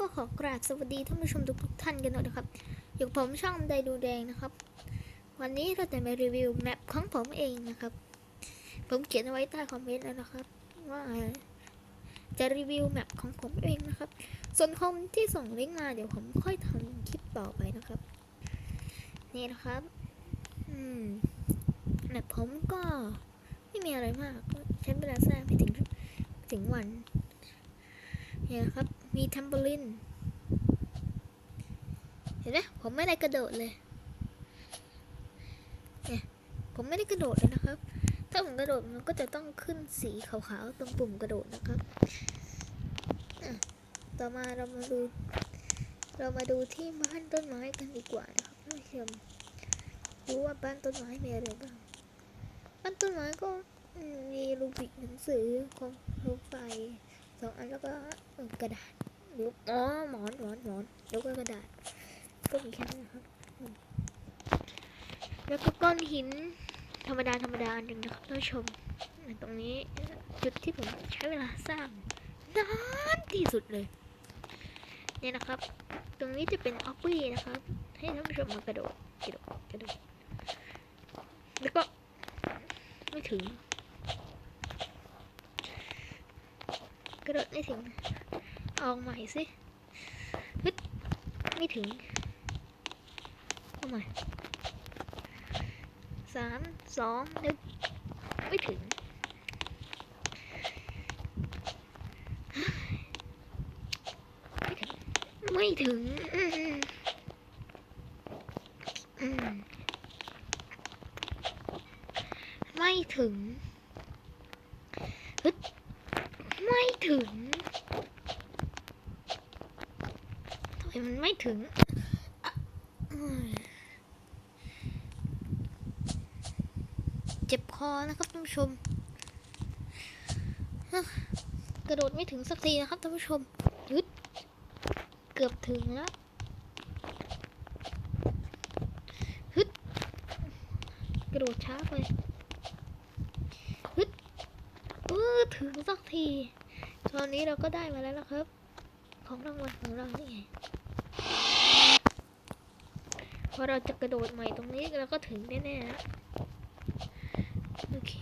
ก็ขอกราบสวัสดีท่านผู้ชมทุกท่านกันด้วยนะครับ อยู่ผมช่องไดดูแดงนะครับ วันนี้เราจะมารีวิวแมปของผมเองนะครับ ผมเขียนเอาไว้ใต้คอมเมนต์แล้วนะครับ ว่าจะรีวิวแมปของผมเองนะครับ ส่วนคนที่ส่งลิงก์มาเดี๋ยวผมค่อยทำคลิปต่อไปนะครับ นี่นะครับอืมแมปผมก็ไม่มีอะไรมากก็ใช้เวลาสร้างไปถึงถึงวันนี่นะครับ มีทัมโบลินเห็นไหมผมไม่ได้กระโดดเลยเนี่ยผมไม่ได้กระโดดเลยนะครับ ถ้าผมกระโดดมันก็จะต้องขึ้นสีขาวๆตรงปุ่มกระโดดนะครับต่อมาเรามาดู เรามาดูที่บ้านต้นไม้กันดีกว่านะครับท่านผู้ชมรู้ว่าบ้านต้นไม้มีอะไรบ้างบ้านต้นไม้ก็มีรูปบิกหนังสือของรูปไฟ สองอันแล้วก็กระดาษหรืออ๋อหมอนหมอนหมอนแล้วก็กระดาษก็มีแค่นั้นนะครับแล้วก็ก้อนหินธรรมดาธรรมดาอันหนึ่งนะครับท่านผู้ชมตรงนี้จุดที่ผมใช้เวลาสร้างนานที่สุดเลยเนี่ยนะครับ ตรงนี้จะเป็นออฟฟี่นะครับ ให้ท่านผู้ชมมากระโดดกระโดดกระโดดแล้วก็ไม่ถึง กระโดดไม่ถึง เอาใหม่สิฮึดไม่ถึง เอาใหม่สามสองหนึ่งไม่ถึง ไม่ถึงอืมอืมไม่ถึงฮึดไม่ถึงทำ ไม่ถึงเจ็บคอนะครับท่านผู้ชมกระโดดไม่ถึงสักทีนะครับท่านผู้ชมยึดเกือบถึงแล้วฮึดกระโดดช้าไปฮึดเออถึงสักที ตอนนี้เราก็ได้มาแล้วนะครับ ของรางวัลของเรานี่ไง พอเราจะกระโดดใหม่ตรงนี้เราก็ถึงแน่ๆโอเค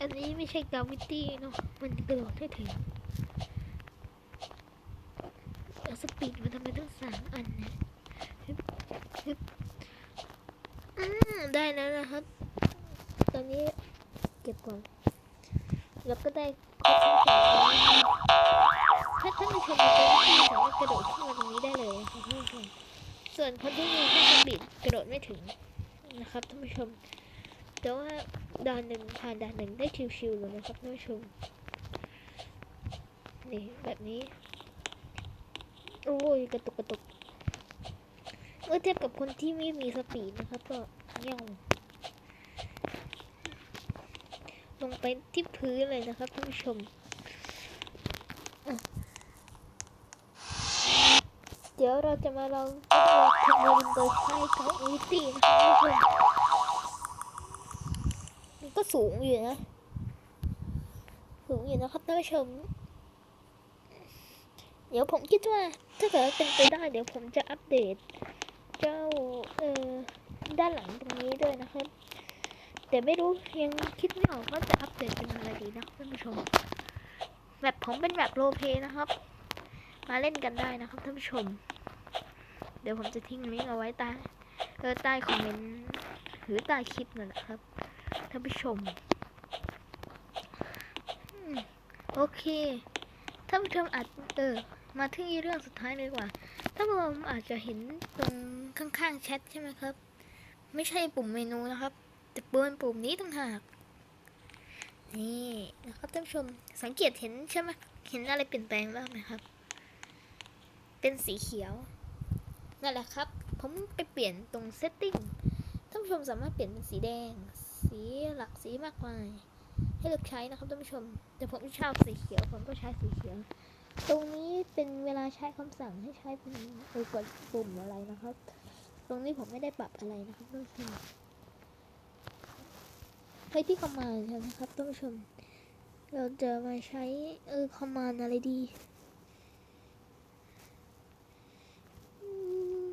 อันนี้ไม่ใช่กาวิตี้เนาะ มันกระโดดได้ถึงแล้วสปีดมันทำไมต้องสามอันนี่ยฮึบฮึบอืมได้แล้วนะครับ ตอนนี้เก็บก่อน แล้วก็ได้ครบทั้งสอง ถ้าท่านผู้ชมมีตัวที่สามารถกระโดดขึ้นมาตรงนี้ได้เลยนะคะท่านผู้ชมส่วนคนที่มีแค่สปีดกระโดดไม่ถึงนะครับท่านผู้ชม แต่ว่าด่านหนึ่งผ่านด่านหนึ่งได้ชิวๆเลยนะครับท่านผู้ชมนี่แบบนี้ โอ้ยกระตุกกระตุกเมื่อเทียบกับคนที่ไม่มีสปีดนะครับ ก็เงี้ยวลงไปที่พื้นเลยนะครับท่านผู้ชมอะเดี๋ยวเราจะมาลองทดลองทำบนโดยใช้เก้าอี้ตีนะครับท่านมันก็สูงอยู่นะ สูงอยู่นะครับท่านผู้ชม เดี๋ยวผมคิดว่าถ้าเกิดเป็นไปได้เดี๋ยวผมจะอัปเดต เจ้าเอ่อด้านหลังตรงนี้ด้วยนะครับ แต่ไม่รู้ยังคิดไม่ออกว่าจะอัปเดตเป็นอะไรดีนะท่านผู้ชมแบบผมเป็นแบบโรเพย์นะครับ มาเล่นกันได้นะครับท่านผู้ชม ดี๋ยวผมจะทิ้งลิงก์เอาไว้ใต้เออใต้คอมเมนต์หรือใต้คลิปนั่นแหละครับท่านผู้ชมโอเคท่านผู้ชมอาจเออมาที่เรื่องสุดท้ายเลยดีกว่าท่านผู้ชมอาจจะเห็นตรงข้างๆแชทใช่ไหมครับ ไม่ใช่ปุ่มเมนูนะครับ แต่เบนปุ่มนี้ต่างหากนี่นะครับท่านผู้ชมสังเกตเห็นใช่ไหมเห็นอะไรเปลี่ยนแปลงบ้างไหมครับ เป็นสีเขียว นั่นแหละครับ ผมไปเปลี่ยนตรงเซตติ้งท่านผู้ชมสามารถเปลี่ยนเป็นสีแดง สีหลักสีมากมาย ให้เลือกใช้นะครับท่านผู้ชม แต่ผมชอบสีเขียว ผมก็ใช้สีเขียว ตรงนี้เป็นเวลาใช้คำสั่งให้ใช้เป็นกดปุ่มอะไรนะครับ ตรงนี้ผมไม่ได้ปรับอะไรนะครับท่านผู้ชมไปที่คอมมานด์ใช่ไหมครับท่านผู้ชม เราจะมาใช้เออคอมมานด์อะไรดีอืม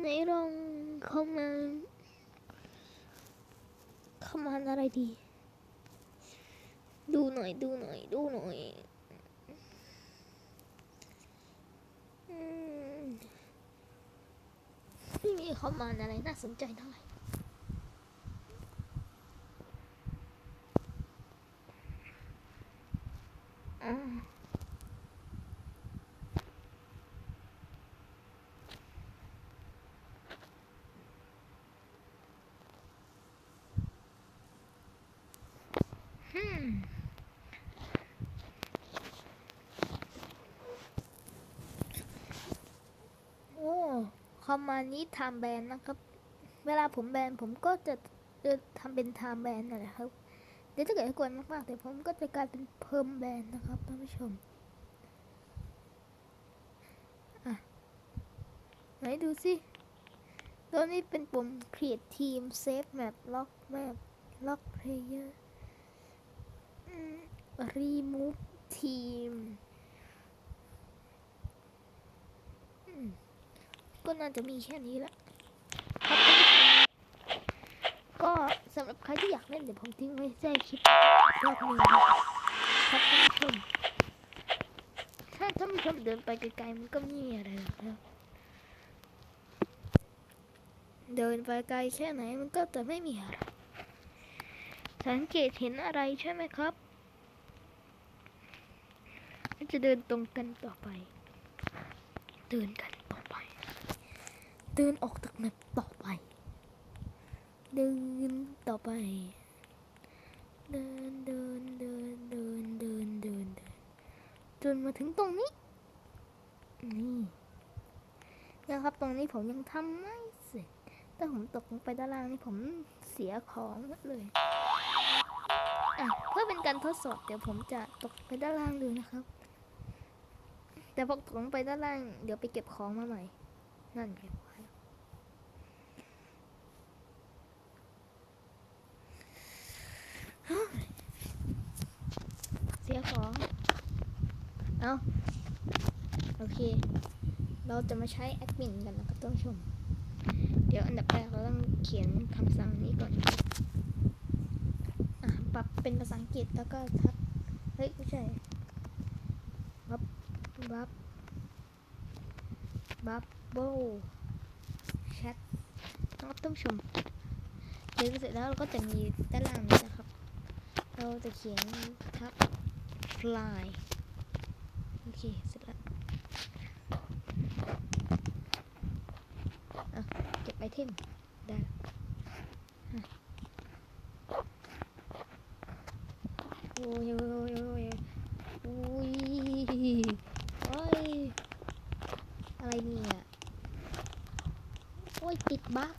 ไหนลอง คอมมานด์คอมาอะไรดี ดูหน่อยดูหน่อยดูหน่อยไม่มีคอมมานอะไรน่าสนใจเท่าไหร่ โอ้คอมมานี้ทม์แบนนะครับ เวลาผมแบนผมก็จะเออทำเป็นไทม์แบนนั่นแหละครับ เดี๋ยวถ้าเกิดกวนมากๆ แต่ผมก็จะกลายเป็นเพิ่มแบนนะครับท่านผู้ชม อะ ไหนดูสิตัวนี้เป็นปุ่ม create team save map lock map lock player remove team อืมก็น่าจะมีแค่นี้แหละครับก็สำหรับใครที่อยากเล่นเดี๋ยวผมทิ้งไว้ใต้คลิปรอบหนึ่งครับท่านผู้ชมถ้าท่านผู้ชมเดินไปไกลๆมันก็ไม่มีอะไรหรอกครับเดินไปไกลแค่ไหนมันก็จะไม่มีอะไรสังเกตเห็นอะไรใช่ไหมครับ จะเดินตรงกันต่อไป เดินกันต่อไป เดินออกจากแมปต่อไป เดินต่อไป เดินเดินเดินเดินเดินเดินเดินจนมาถึงตรงนี้ นี่นะครับตรงนี้ผมยังทำไม่เสร็จถ้าผมตกลงไปด้านล่างนี่ผมเสียของหมดเลยอะเพื่อเป็นการทดสอบเดี๋ยวผมจะตกไปด้านล่างดูนะครับ แต่พอตกลงไปด้านล่าง เดี๋ยวไปเก็บของมาใหม่ นั่นเก็บไว้เสียของ เอาโอเค เราจะมาใช้แอดมินกันนะครับท่านผู้ชม เดี๋ยวอันดับแรกเราต้องเขียนคำสั่งนี้ก่อนอะปรับเป็นภาษาอังกฤษแล้วก็ทับเฮ้ย ไม่ใช่ บับบับเบิลแชทนะครับท่านผู้ชมเขียนเสร็จแล้วเราก็จะมีด้านล่างนี้นะครับ เราจะเขียนทับ fly โอเค เสร็จแล้วเก็บไอเทม ได้โอ้ยโอ้ยโอ้ยโอ้ยโอ้ยอะไร เนี่ย โอ้ย ติดบั๊ก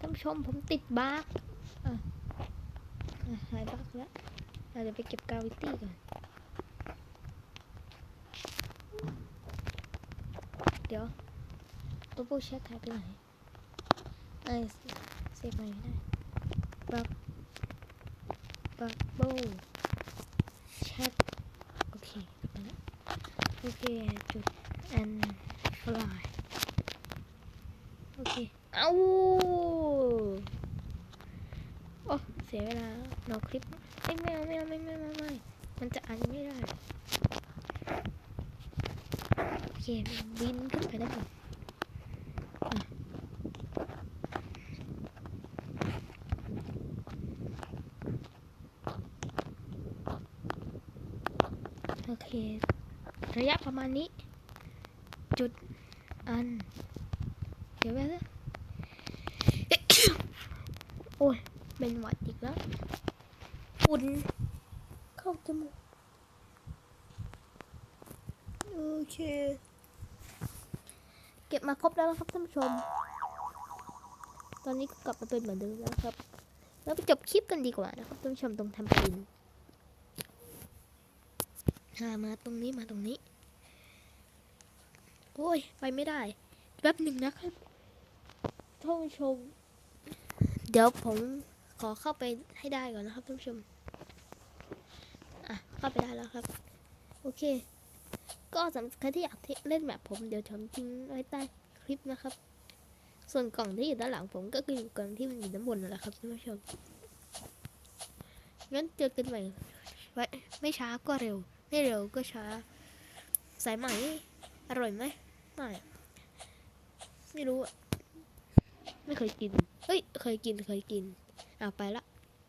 ท่านชมผมติดบั๊กอะหายบั๊กแล้วเราจะไปเก็บกาวิตี้ก่อน เดี๋ยว ตัวผู้แชทหายไปไหนเอ้ยเซฟไม่ได้บับบับเบิลแชทโอเคมาแล้ว โอเคจุด and fly โอเคเอาโอ้เสียเวลารอคลิปเอ้ยไม่เอาไม่เอาไม่ไม่ไม่ไม่มันจะอ่านไม่ได้โอเคบินขึ้นไปได้ก่อนโอเค ระยะประมาณนี้ จุดอัน เดี๋ยวแป๊บโอ้ยเป็นหวัดอีกแล้วฝุ่นเข้าจมูกโอเค เก็บมาครบแล้วนะครับท่านผู้ชม ตอนนี้กลับมาเป็นเหมือนเดิมแล้วครับ แล้วไปจบคลิปกันดีกว่านะครับท่านผู้ชมตรงทำกินอ่ามาตรงนี้มาตรงนี้ โอ้ย ไปไม่ได้ แป๊บหนึ่งนะครับท่านผู้ชม เดี๋ยวผมขอเข้าไปให้ได้ก่อนนะครับท่านผู้ชม อะ เข้าไปได้แล้วครับ โอเค ก็สำหรับใครที่อยากเล่นแบบผมเดี๋ยวผมทิ้งไว้ใต้คลิปนะครับ ส่วนกล่องที่อยู่ด้านหลังผมก็คืออยู่กล่องที่มันอยู่ด้านบนนั่นแหละครับท่านผู้ชม งั้นเจอกันใหม่ไว้ไม่ช้าก็เร็ว ไม่เร็วก็ช้า สายไหม อร่อยไหม ไม่อะไม่รู้อะไม่เคยกินเฮ้ย เคยกินเคยกินอ่าไปละ